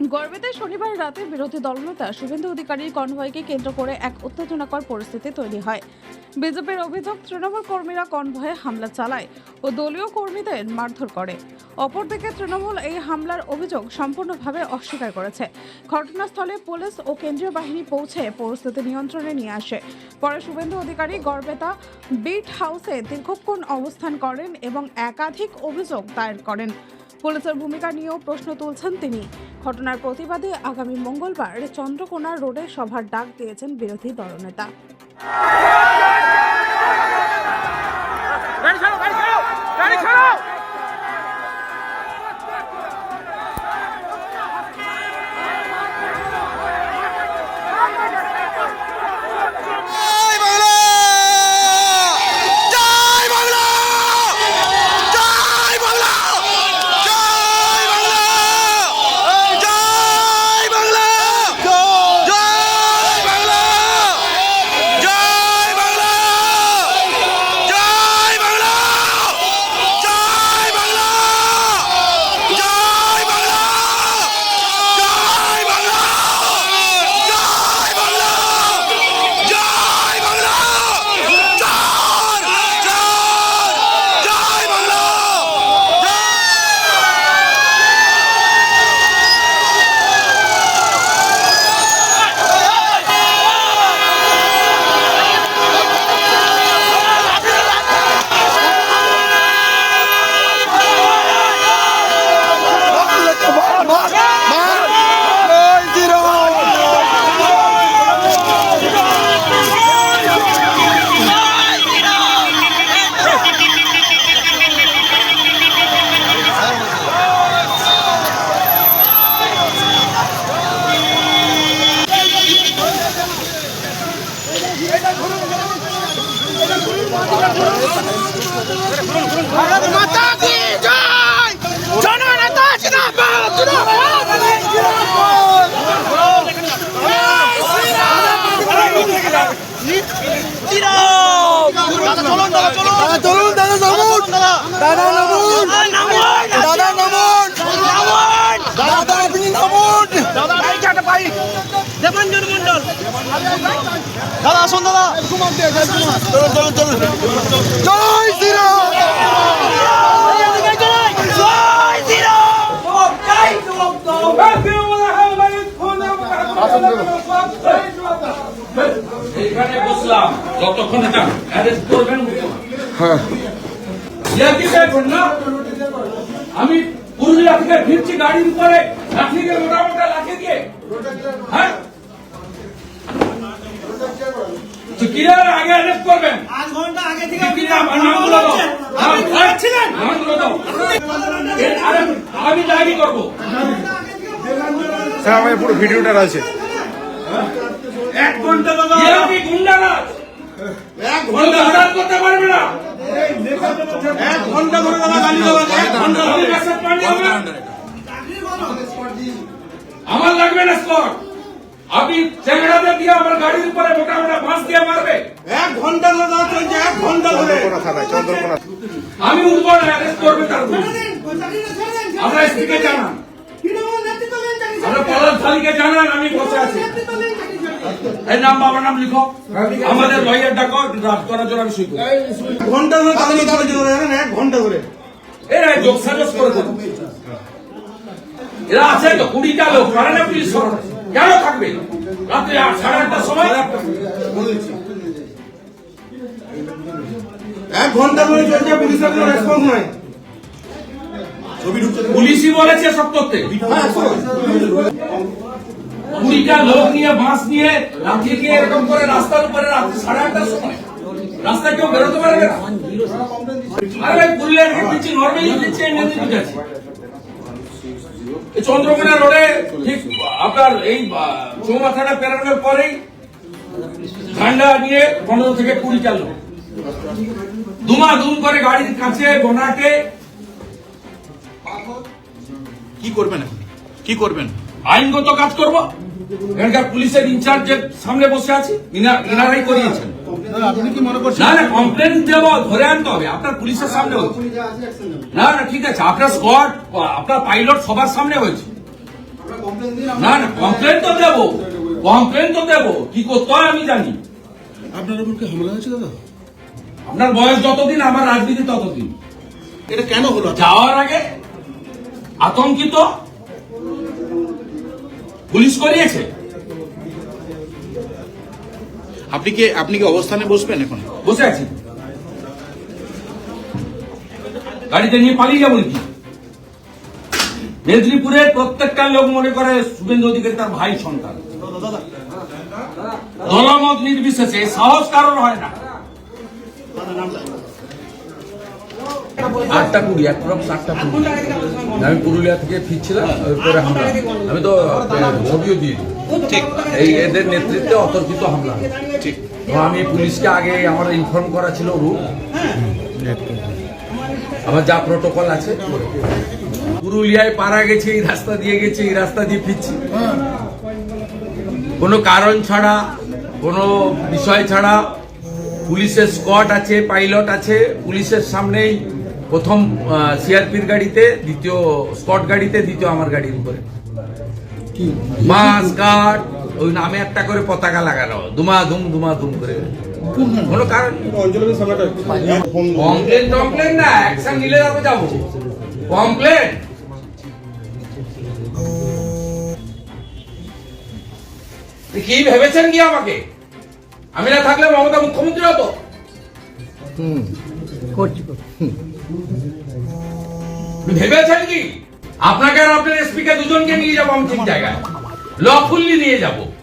গর্বেতে শনিবার রাতে বিরোধী দলনেতা শুভেন্দু অধিকারীর কনভয়কে কেন্দ্র করে এক উত্তেজনাকর পরিস্থিতি তৈরি হয়। বিজেপির অভিযোগ, তৃণমূল কর্মীরা কনভয়ে হামলা চালায় ও দলীয় কর্মীদের মারধর করে। অপরদিকে তৃণমূল এই হামলার অভিযোগ সম্পূর্ণভাবে অস্বীকার করেছে। ঘটনাস্থলে পুলিশ ও কেন্দ্রীয় বাহিনী পৌঁছে পরিস্থিতি নিয়ন্ত্রণে নিয়ে আসে। পরে শুভেন্দু অধিকারী গর্বেতা বিট হাউসে দীর্ঘক্ষণ অবস্থান করেন এবং একাধিক অভিযোগ দায়ের করেন। পুলিশের ভূমিকা নিয়েও প্রশ্ন তুলছেন তিনি। ঘটনার প্রতিবাদে আগামী মঙ্গলবার চন্দ্রকোনা রোডে সভার ডাক দিয়েছেন বিরোধী দলনেতা। মাতা কি জয় জননেতা জিন্দাবাদ জিন্দাবাদ দাদা চলুন। দাদা চলুন দাদা দাদা দাদা আসুন দাদা। চলুন চলুন চলুন। জয় শ্রীরাম এখানে বসলাম। যতক্ষণ এটা অ্যারেস্ট করবেন উঠতে না। আমি পুরুলিয়া থেকে ফিরছি গাড়ির উপরে লাঠি দিয়ে মোটা মোটা লাঠি দিয়ে। হ্যাঁ? তো কিরার আগে অ্যারেস্ট করবেন। আধ ঘণ্টা আগে থেকে কি নামগুলো দাও নামগুলো দাও আরে আমি ডায়েরি করব। স্যার আমার পুরো ভিডিওটা আছে এক ঘণ্টা দাদা গুন্ডারাজ? এক বলতে হঠাৎ করতে পারবে না। এক ঘণ্টা ধরে দাদা গালি দেবেন এক ঘণ্টা আমি ধরে। মেসেজ পাঠিয়ে হবে আমার লাগবে না স্কট আপনি চ্যাংড়াদের দিয়ে আমার গাড়ির উপরে মোটা মোটা বাঁশ দিয়ে মারবে এক ঘণ্টা ধরে চলছে এক ঘণ্টা ধরে আমি উঠবো না অ্যারেস্ট করবে তার আমরা স্ত্রীকে জানান আমরা পলাশ থালিকে জানান আমি বসে আছি এই নাম বাবার নাম লিখো আমাদের লয়ার ডাকো ড্রাফট করার জন্য আমি সই করি ঘণ্টা ধরে এক ঘণ্টা ধরে এরা যোগ সাজস করে দেবো এরা আছে তো কুড়িটা লোক পারে না পুলিশ। কেন থাকবে? রাত্রে সাড়ে আটটার সময়? এক ঘণ্টা ধরে চলছে পুলিশের কোনো রেসপন্স নাই। পুলিশই বলেছে সব করতে কুড়িটা লোক নিয়ে বাঁশ নিয়ে লাঠি দিয়ে এরকম করে রাস্তার উপরে রাত্রি সাড়ে আটটার সময়। রাস্তায় কেউ বেরোতে পারবে না। আরে ভাই পুরুলিয়ার দিচ্ছি নর্মালি দিচ্ছি এমনি এই চন্দ্রকোনা রোডে ঠিক আপনার এই চৌমাথাটা পেরানোর পরেই ঠান্ডা নিয়ে পনেরো থেকে কুড়ি চাল। দুমা দুম করে গাড়ির কাছে গোনাটে কি করবেন কি করবেন? আইনগত কাজ করব। এখানকার পুলিশের ইনচার্জের সামনে বসে আছি। ইনা- ইনারাই করিয়েছেন। আপনি কি করছেন? না না কমপ্লেন দেবো ধরে আনতে হবে। আপনার পুলিশের সামনে হচ্ছে না না ঠিক আছে আপনার স্কোয়াড আপনার পাইলট সবার সামনে হয়েছে। না না কমপ্লেন তো দেবো কমপ্লেন তো দেবো। কি করতে হয় আমি জানি। আপনার উপর কি হামলা হয়েছে দাদা? আপনার বয়স যতদিন আমার রাজনীতি ততদিন। এটা কেন হলো? যাওয়ার আগে আতঙ্কিত। পুলিশ করিয়েছে। আপনি কি আপনি কি অবস্থানে বসবেন এখন? বসে আছি। গাড়িতে নিয়ে পালিয়ে যাব নাকি? মেদিনীপুরের প্রত্যেকটা লোক মনে করে শুভেন্দু অধিকারী তার ভাই সন্তান। দলমত নির্বিশেষে সাহস কারণ হয় না। আটটা কুড়ি অ্যাপ্রক্স আটটা কুড়ি। আমি পুরুলিয়া থেকে ফিরছিলাম আমি তো ছবিও দিই। ঠিক। এই এদের নেতৃত্বে অতর্কিত হামলা। ঠিক। আমি পুলিশকে আগে আমার ইনফর্ম করা ছিল রুট আমার যা প্রোটোকল আছে পুরুলিয়ায় পারা গেছে এই রাস্তা দিয়ে গেছে এই রাস্তা দিয়ে ফিরছি। কোনো কারণ ছাড়া কোনো বিষয় ছাড়া পুলিশের স্কট আছে পাইলট আছে পুলিশের সামনেই প্রথম সিআরপির গাড়িতে দ্বিতীয় স্কট গাড়িতে দ্বিতীয় আমার গাড়ির উপরে। ওই নামে একটা করে পতাকা লাগানো। দুমা দুমা দুম করে। কোনো কারণ কমপ্লেন না অ্যাকশন নিলে তারপর যাব। কমপ্লেন কি ভেবেছেন কি আমাকে? আমি না থাকলে মমতা মুখ্যমন্ত্রী হতো। ভেবেছেন কি? আপনাকে আর আপনার স্পিকার দুজনকে নিয়ে যাব আমি ঠিক জায়গায়। লফুল্লি নিয়ে যাব।